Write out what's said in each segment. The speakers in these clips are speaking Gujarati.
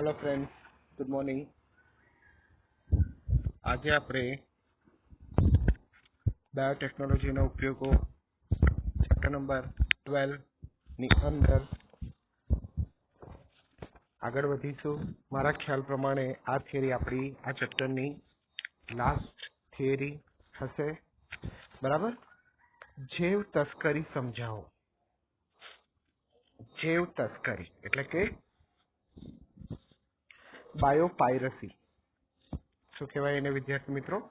હેલો ફ્રેન્ડ ગુડ મોર્નિંગ આજે આપણે બાયોટેકનોલોજીના ઉપયોગો ચેપ્ટર નંબર ટ્વેલ્વની અંદર આગળ વધીશું. મારા ખ્યાલ પ્રમાણે આ થિયરી આપણી, આ ચેપ્ટરની લાસ્ટ થિયરી હશે. બરાબર? જેવ તસ્કરી સમજાવો. જેવ તસ્કરી. એટલે કે બાયોપાયરસી. શું કહેવાય એને વિદ્યાર્થી મિત્રો?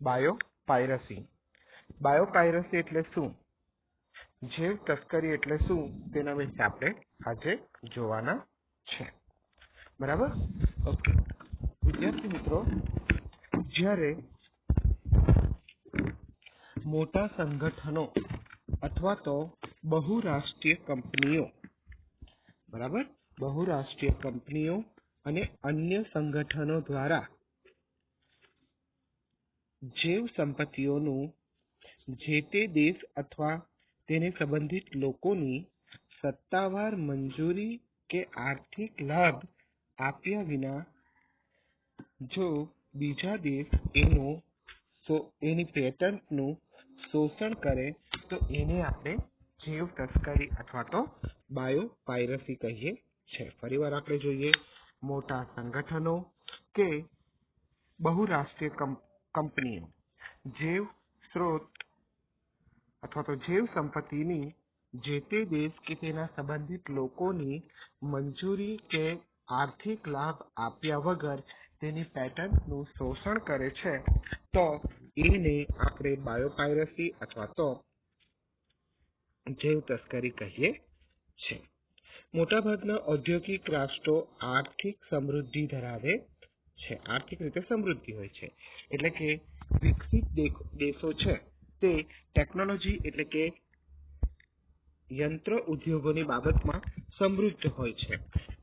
બાયોપાયરસી. બાયોપાયરસી એટલે શું? જેવ તસ્કરી એટલે શું? તેના વિશે આપણે આજે જોવાના છે. બરાબર? ઓકે વિદ્યાર્થી મિત્રો, જ્યારે મોટા સંગઠનો અથવા તો બહુરાષ્ટ્રીય કંપનીઓ, બરાબર? બહુરાષ્ટ્રીય કંપનીઓ અને અન્ય સંગઠનો દ્વારા જૈવ સંપત્તિઓનું જે તે દેશ અથવા તેને સંબંધિત લોકોની સત્તાવાર મંજૂરી કે આર્થિક લાભ આપ્યા વિના જો બીજા દેશ એનું એની પેટન્ટનું શોષણ કરે તો એને આપણે જૈવ તસ્કરી અથવા તો બાયો પાયરસી કહીએ છે ફરીવાર આપણે જોઈએ મોટા સંગઠનો કે બહુરાષ્ટ્રીય કંપનીઓ. જૈવ સ્ત્રોત અથવા તો જૈવ સંપત્તિની જે તે દેશ કે તેના સંબંધિત લોકોની મંજૂરી કે આર્થિક લાભ આપ્યા વગર તેની પેટન્ટનું શોષણ કરે છે, તો એને આપણે બાયોપાયરસી અથવા તો જૈવ તસ્કરી કહીએ છે મોટાભાગના ઔદ્યોગિક રાષ્ટ્રો આર્થિક સમૃદ્ધિ ધરાવે છે. આર્થિક રીતે સમૃદ્ધિ હોય છે. એટલે કે વિકસિત દેશો છે તે ટેકનોલોજી એટલે કે યંત્ર ઉદ્યોગોની બાબતમાં સમૃદ્ધ હોય છે.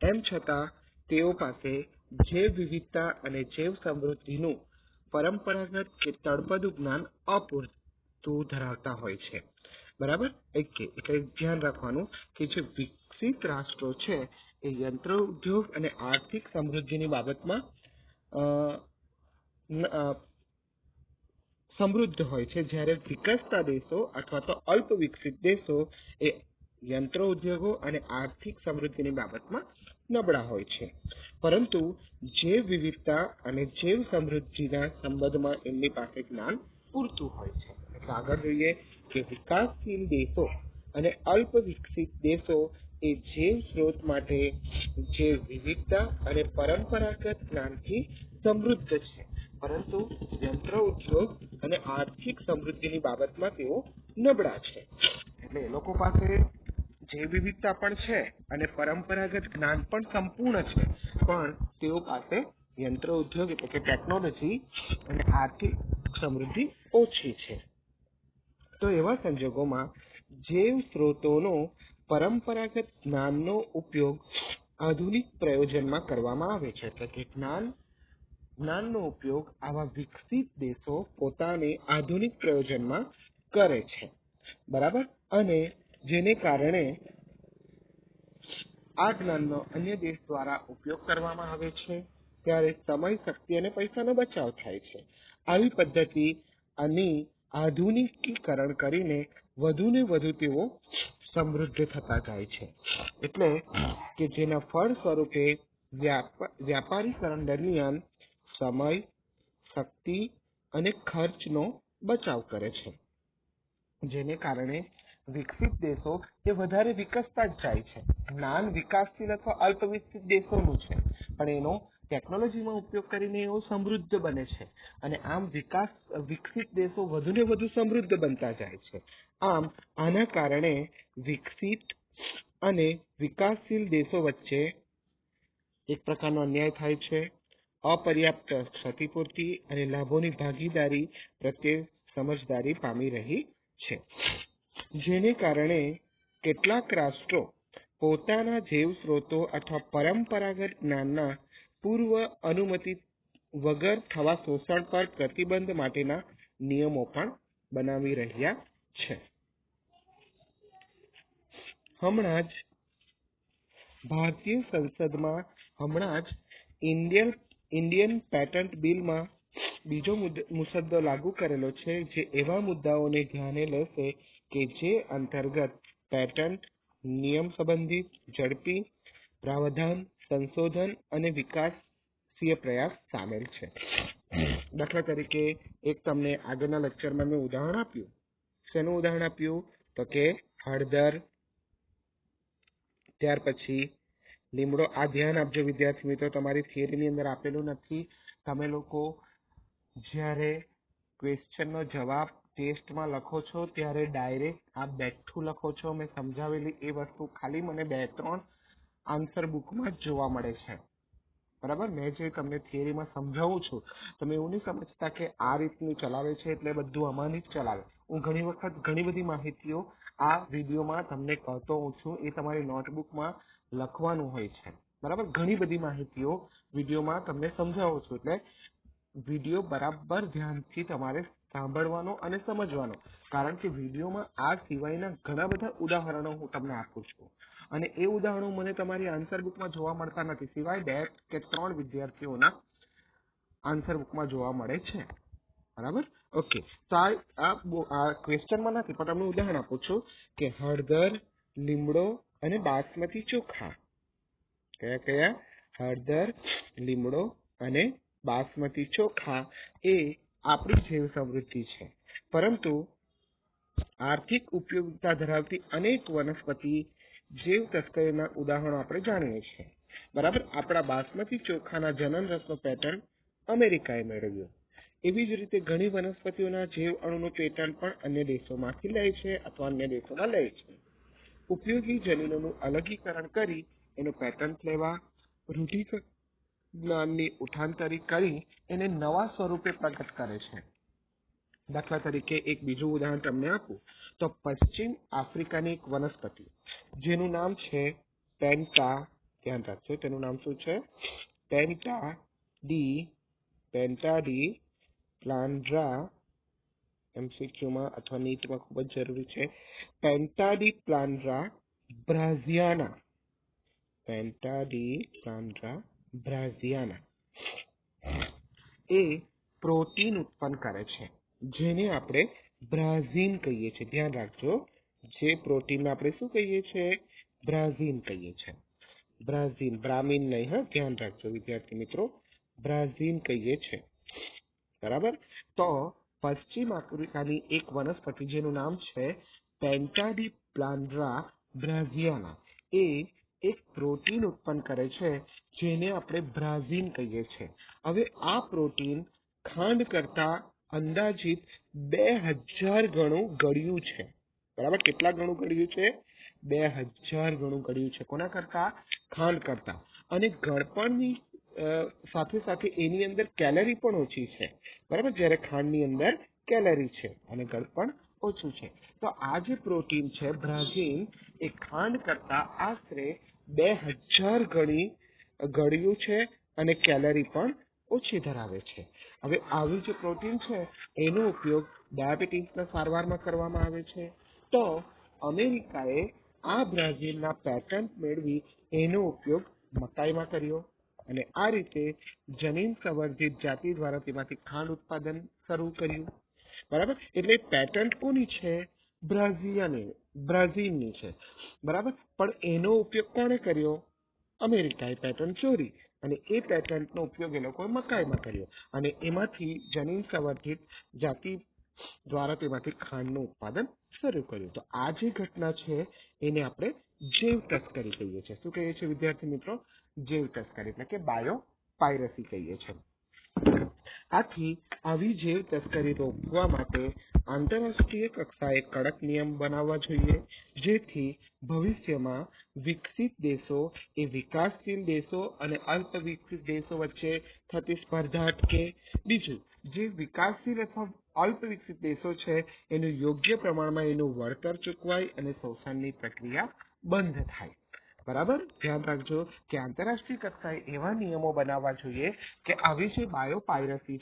એમ છતાં તેઓ પાસે જૈવ વિવિધતા અને જૈવ સમૃદ્ધિનું પરંપરાગત કે તળપદું જ્ઞાન અપૂરતું ધરાવતા હોય છે. બરાબર? એટલે ધ્યાન રાખવાનું કે જે વિકસિત રાષ્ટ્રો છે એ યંત્ર ઉદ્યોગ અને આર્થિક સમૃદ્ધિની બાબતમાં સમૃદ્ધ હોય છે. જ્યારે વિકસતા દેશો અથવા તો અલ્પ વિકસિત દેશો એ યંત્ર ઉદ્યોગો અને આર્થિક સમૃદ્ધિની બાબતમાં નબળા હોય છે. પરંતુ જૈવ વિવિધતા અને જૈવ સમૃદ્ધિના સંબંધમાં એમની પાસે જ્ઞાન પૂરતું હોય છે. આગળ જોઈએ કે વિકાસશીલ દેશો અને અલ્પ વિકસિત દેશો એ જે સ્ત્રોત માટે જે વિવિધતા અને પરંપરાગત જ્ઞાનથી સમૃદ્ધ છે. પરંતુ યંત્ર ઉદ્યોગ અને આર્થિક સમૃદ્ધિની બાબતમાં તેઓ નબળા છે. એટલે એ લોકો પાસે જે વિવિધતા પણ છે અને પરંપરાગત જ્ઞાન પણ સંપૂર્ણ છે, પણ તેઓ પાસે યંત્ર ઉદ્યોગ એટલે કે ટેકનોલોજી અને આર્થિક સમૃદ્ધિ ઓછી છે. તો એવા સંજોગોમાં જૈવ સ્ત્રોતોનો પરંપરાગત જ્ઞાનનો ઉપયોગ આધુનિક પ્રયોજનમાં કરવામાં આવે છે. એટલે કે જ્ઞાન, જ્ઞાનનો ઉપયોગ આવા વિકસિત દેશો પોતાને આધુનિક પ્રયોજનમાં કરે છે. બરાબર? અને જેને કારણે આ જ્ઞાનનો અન્ય દેશ દ્વારા ઉપયોગ કરવામાં આવે છે, ત્યારે સમય, શક્તિ અને પૈસાનો બચાવ થાય છે. આવી પદ્ધતિ આની આધુનિકીકરણ કરીને વધુ ને વધુ તેઓ સમૃદ્ધ થતા જાય છે. એટલે કે જેના ફળ સ્વરૂપે વ્યાપારીકરણ દરમિયાન સમય, શક્તિ અને ખર્ચનો બચાવ કરે છે. જેને કારણે વિકસિત દેશો એ વધારે વિકસતા જ જાય છે. જ્ઞાન વિકાસશીલ અથવા અલ્પ વિકસિત દેશોનું છે. પણ એનો ટેકનોલોજીમાં ઉપયોગ કરીને એઓ સમૃદ્ધ બને છે. અને આમ વિકાસ, વિકસિત દેશો વધુ ને વધુ સમૃદ્ધ બનતા જાય છે. આમ, આના કારણે વિકસિત અને વિકાસશીલ દેશો વચ્ચે એક પ્રકારનો અન્યાય થાય છે. અપર્યાપ્ત ક્ષતિપૂર્તિ અને લાભોની ભાગીદારી પ્રત્યે સમજદારી પામી રહી છે. જેને કારણે કેટલાક રાષ્ટ્રો પોતાના જૈવ સ્ત્રોતો અથવા પરંપરાગત જ્ઞાનના પૂર્વ અનુમતિ વગર થવા શોષણ પર પ્રતિબંધ માટેના નિયમો પણ બનાવી રહ્યા છે. હમણાં જ ભારતીય સંસદમાં હમણાં જ ઇન્ડિયન પેટન્ટ બિલમાં બીજો મુસદ્દો લાગુ કરેલો છે, જે એવા મુદ્દાઓને ધ્યાને લેશે કે જે અંતર્ગત પેટન્ટ નિયમ સંબંધિત ઝડપી, પ્રાવધાન, સંશોધન અને વિકાસીય પ્રયાસ સામેલ છે. દાખલા તરીકે, એક તમને આગળના લેક્ચરમાં મેં ઉદાહરણ આપ્યું. શેનું ઉદાહરણ આપ્યું? તો કે હળદર, ત્યાર પછી લીમડો. આ ધ્યાન આપજો વિદ્યાર્થી મિત્રો, તમારી થિયરીની અંદર આપેલું નથી. તમે લોકો જ્યારે ક્વેશ્ચનનો જવાબ ટેસ્ટમાં લખો છો, ત્યારે ડાયરેક્ટ આ બેઠું લખો છો. મેં સમજાવેલી એ વસ્તુ ખાલી મને બે, ત્રણ આન્સર બુકમાં જ જોવા મળે છે. બરાબર? મેં જે તમને થિયરીમાં સમજાવું છું તમે એવું નહીં સમજતા કે આ રીતનું ચલાવે છે એટલે બધું આમાંની જ ચલાવે. હું ઘણી વખત ઘણી બધી માહિતીઓ આ વિડીયોમાં તમને કહેતો હોઉં છું, એ તમારી નોટબુકમાં લખવાનું હોય છે. બરાબર? ઘણી બધી માહિતીઓ વિડીયોમાં તમને સમજાવું છું. એટલે વીડિયો બરાબર ધ્યાનથી તમારે સાંભળવાનો અને સમજવાનો. કારણ કે વિડીયોમાં આ સિવાયના ઘણા બધા ઉદાહરણો હું તમને આપું છું. અને એ ઉદાહરણો મને તમારી આન્સર બુકમાં જોવા મળતા નથી. સિવાય બે કે ત્રણ વિદ્યાર્થીઓના આન્સર બુકમાં જોવા મળે છે. બરાબર? ઓકે તો આ આ ક્વેશ્ચનમાં નથી, પણ તમને ઉદાહરણ આપું છું કે હળદર, લીમડો અને બાસમતી ચોખા. કયા કયા? હળદર, લીમડો અને બાસમતી ચોખા એ આપણી જૈવ સમૃદ્ધિ છે. પરંતુ આર્થિક ઉપયોગિતા ધરાવતી અનેક વનસ્પતિ જૈવ તસ્કરીના ઉદાહરણો આપણે જાણીએ છીએ. બરાબર? આપણા બાસમતી ચોખાના જનન રસનો પેટર્ન અમેરિકાએ મેળવ્યો. એવી જ રીતે ઘણી વનસ્પતિઓના જૈવ અણુનું પેટર્ન પણ અન્ય દેશોમાંથી લે છે અથવા અન્ય દેશોમાં લે છે. ઉપયોગી જનીનોનું અલગીકરણ કરી એનું પેટર્ન લેવા રૂઢિગત જ્ઞાનની ઉઠાંતરી કરી એને નવા સ્વરૂપે પ્રગટ કરે છે. દાખલા તરીકે એક બીજું ઉદાહરણ તમને આપું. તો પશ્ચિમ આફ્રિકાની એક વનસ્પતિ, જેનું નામ છે પેન્ટા, ધ્યાન રાખજો, તેનું નામ શું છે? પેન્ટા ડી પેન્ટા ડી પ્લાન્ડ્રા એમસીક્યુમાં અથવા નીટમાં ખૂબ જ જરૂરી છે. Pentadiplandra brazzeana, pentadiplandra brazzeana. એ પ્રોટીન ઉત્પન્ન કરે છે, જેને આપણે બ્રાઝિન કહીએ છીએ. ધ્યાન રાખજો, જે પ્રોટીનને આપણે શું કહીએ છીએ? બ્રાઝિન કહીએ છીએ. બ્રાઝિન, બ્રામીન નહીં, હા, ધ્યાન રાખજો, વિદ્યાર્થી મિત્રો. બ્રાઝિન કહીએ છીએ. બરાબર? તો પશ્ચિમ આફ્રિકાની એક વનસ્પતિ જેનું નામ છે પેન્ટાડી પ્લાન્ડ્રા બ્રાઝિયાના. એ એક પ્રોટીન ઉત્પન્ન કરે છે, જેને આપણે બ્રાઝીન કહીએ છીએ. હવે આ પ્રોટીન ખાંડ કરતા અંદાજિત હજાર ગણું ગળ્યું છે. બરાબર? કેટલા ગણું ગળ્યું છે? બે હજાર ગણું ગળ્યું છે. કોના કરતા? ખાંડ કરતા. અને ગળપણની સાથે સાથે એની અંદર કેલરી પણ ઓછી છે. બરાબર? જ્યારે ખાંડની અંદર કેલરી છે અને ગળપણ ઓછું છે. તો આ જે પ્રોટીન છે, બ્રાઝીન, એ ખાંડ કરતા આશરે બે હજાર ગણી ગળ્યું છે અને કેલરી પણ ઓછી ધરાવે છે. હવે આવી જે પ્રોટીન છે, એનો ઉપયોગ ડાયાબિટીસના સારવારમાં કરવામાં આવે છે. તો અમેરિકાએ આ બ્રાઝિલના પેટન્ટ મેળવી એનો ઉપયોગ મકાઈમાં કર્યો અને આ રીતે જનીન સંવર્ધિત જાતિ દ્વારા તેમાંથી ખાંડ ઉત્પાદન શરૂ કર્યું. બરાબર? એટલે પેટન્ટ કોની છે? બ્રાઝિયાની, બ્રાઝિલની છે. બરાબર? પણ એનો ઉપયોગ કોણે કર્યો? અમેરિકાએ પેટર્ન ચોરી અને એ પેટન્ટનો ઉપયોગ એ લોકોએ મકાઈમાં કર્યો. અને એમાંથી જનીન સંવર્ધિત જાતિ દ્વારા તેમાંથી ખાંડનું ઉત્પાદન શરૂ કર્યું. તો આ જે ઘટના છે, એને આપણે જૈવ તસ્કરી કહીએ છીએ. શું કહીએ છીએ વિદ્યાર્થી મિત્રો? જૈવ તસ્કરી એટલે કે બાયો પાયરસી કહીએ છીએ. આથી આવી જેવ તસ્કરી રોકવા માટે આંતરરાષ્ટ્રીય કક્ષાએ કડક નિયમ બનાવવા જોઈએ, જેથી ભવિષ્યમાં વિકસિત દેશો એ વિકાસશીલ દેશો અને અલ્પ વિકસિત દેશો વચ્ચે થતી સ્પર્ધા અટકે. બીજું, જે વિકાસશીલ અથવા અલ્પ વિકસિત દેશો છે, એનું યોગ્ય પ્રમાણમાં એનું વળતર ચૂકવાય અને શોષણની પ્રક્રિયા બંધ થાય. બરાબર? ધ્યાન રાખજો કે આંતરરાષ્ટ્રીય કક્ષાએ એવા નિયમો બનાવવા જોઈએ કે આવી જે બાયો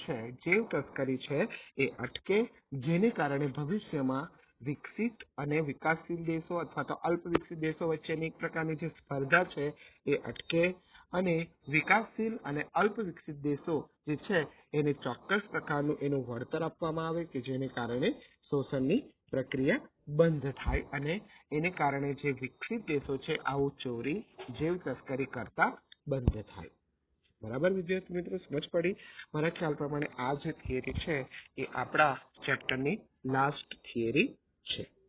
છે જૈવ તસ્કરી છે, એ અટકે, જેને કારણે ભવિષ્યમાં વિકસિત અને વિકાસશીલ દેશો અથવા તો અલ્પ વિકસિત દેશો વચ્ચેની એક પ્રકારની જે સ્પર્ધા છે, એ અટકે અને વિકાસશીલ અને અલ્પ વિકસિત દેશો જે છે, એને ચોક્કસ પ્રકારનું એનું વળતર આપવામાં આવે કે જેને કારણે શોષણની પ્રક્રિયા બંધ થાય અને એને કારણે જે વિકસિત દેશો છે, આવું ચોરી જેવ તસ્કરી કરતા બંધ થાય. બરાબર વિદ્યાર્થી મિત્રો, સમજ પડી? મારા ખ્યાલ પ્રમાણે આ જે થિયરી છે, એ આપણા ચેપ્ટરની લાસ્ટ થિયરી છે.